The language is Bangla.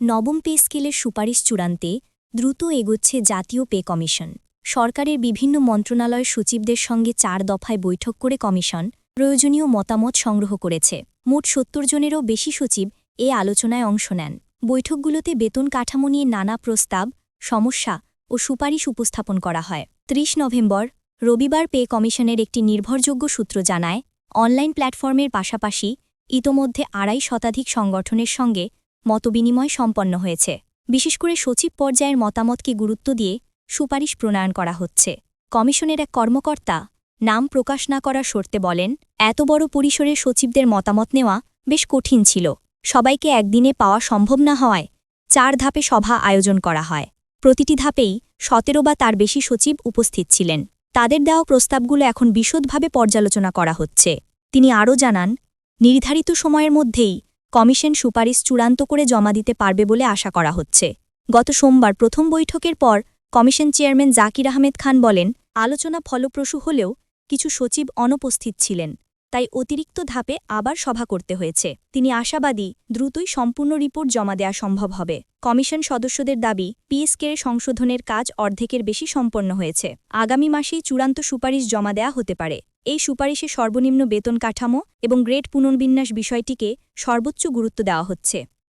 নবম পে স্কেলের সুপারিশ চূড়ান্তে দ্রুত এগোচ্ছে জাতীয় পে কমিশন। সরকারের বিভিন্ন মন্ত্রণালয়ের সচিবদের সঙ্গে চার দফায় বৈঠক করে কমিশন প্রয়োজনীয় মতামত সংগ্রহ করেছে। মোট সত্তর জনেরও বেশি সচিব এ আলোচনায় অংশ নেন। বৈঠকগুলোতে বেতন কাঠামো নিয়ে নানা প্রস্তাব, সমস্যা ও সুপারিশ উপস্থাপন করা হয়। ৩০ নভেম্বর, রবিবার পে কমিশনের একটি নির্ভরযোগ্য সূত্র জানায়, অনলাইন প্ল্যাটফর্মের পাশাপাশি ইতোমধ্যে আড়াই শতাধিক সংগঠনের সঙ্গে মতবিনিময় সম্পন্ন হয়েছে। বিশেষ করে সচিব পর্যায়ের মতামতকে গুরুত্ব দিয়ে সুপারিশ প্রণয়ন করা হচ্ছে। কমিশনের এক কর্মকর্তা নাম প্রকাশ না করার শর্তে বলেন, এত বড় পরিসরে সচিবদের মতামত নেওয়া বেশ কঠিন ছিল। সবাইকে একদিনে পাওয়া সম্ভব না হওয়ায় চার ধাপে সভা আয়োজন করা হয়। প্রতিটি ধাপেই সতেরো বা তার বেশি সচিব উপস্থিত ছিলেন। তাদের দেওয়া প্রস্তাবগুলো এখন বিশদভাবে পর্যালোচনা করা হচ্ছে। তিনি আরও জানান, নির্ধারিত সময়ের মধ্যেই কমিশন সুপারিশ চূড়ান্ত করে জমা দিতে পারবে বলে আশা করা হচ্ছে। গত সোমবার প্রথম বৈঠকের পর কমিশন চেয়ারম্যান জাকির আহমেদ খান বলেন, আলোচনা ফলপ্রসূ হলেও কিছু সচিব অনুপস্থিত ছিলেন, তাই অতিরিক্ত ধাপে আবার সভা করতে হয়েছে। তিনি আশাবাদী, দ্রুতই সম্পূর্ণ রিপোর্ট জমা দেওয়া সম্ভব হবে। কমিশন সদস্যদের দাবি পিএসকে সংশোধনের কাজ অর্ধেকের বেশি সম্পন্ন হয়েছে। আগামী মাসেই চূড়ান্ত সুপারিশ জমা দেয়া হতে পারে। এই সুপারিশে সর্বনিম্ন বেতন কাঠামো এবং গ্রেড পুনর্বিন্যাস বিষয়টিকে সর্বোচ্চ গুরুত্ব দেওয়া হচ্ছে।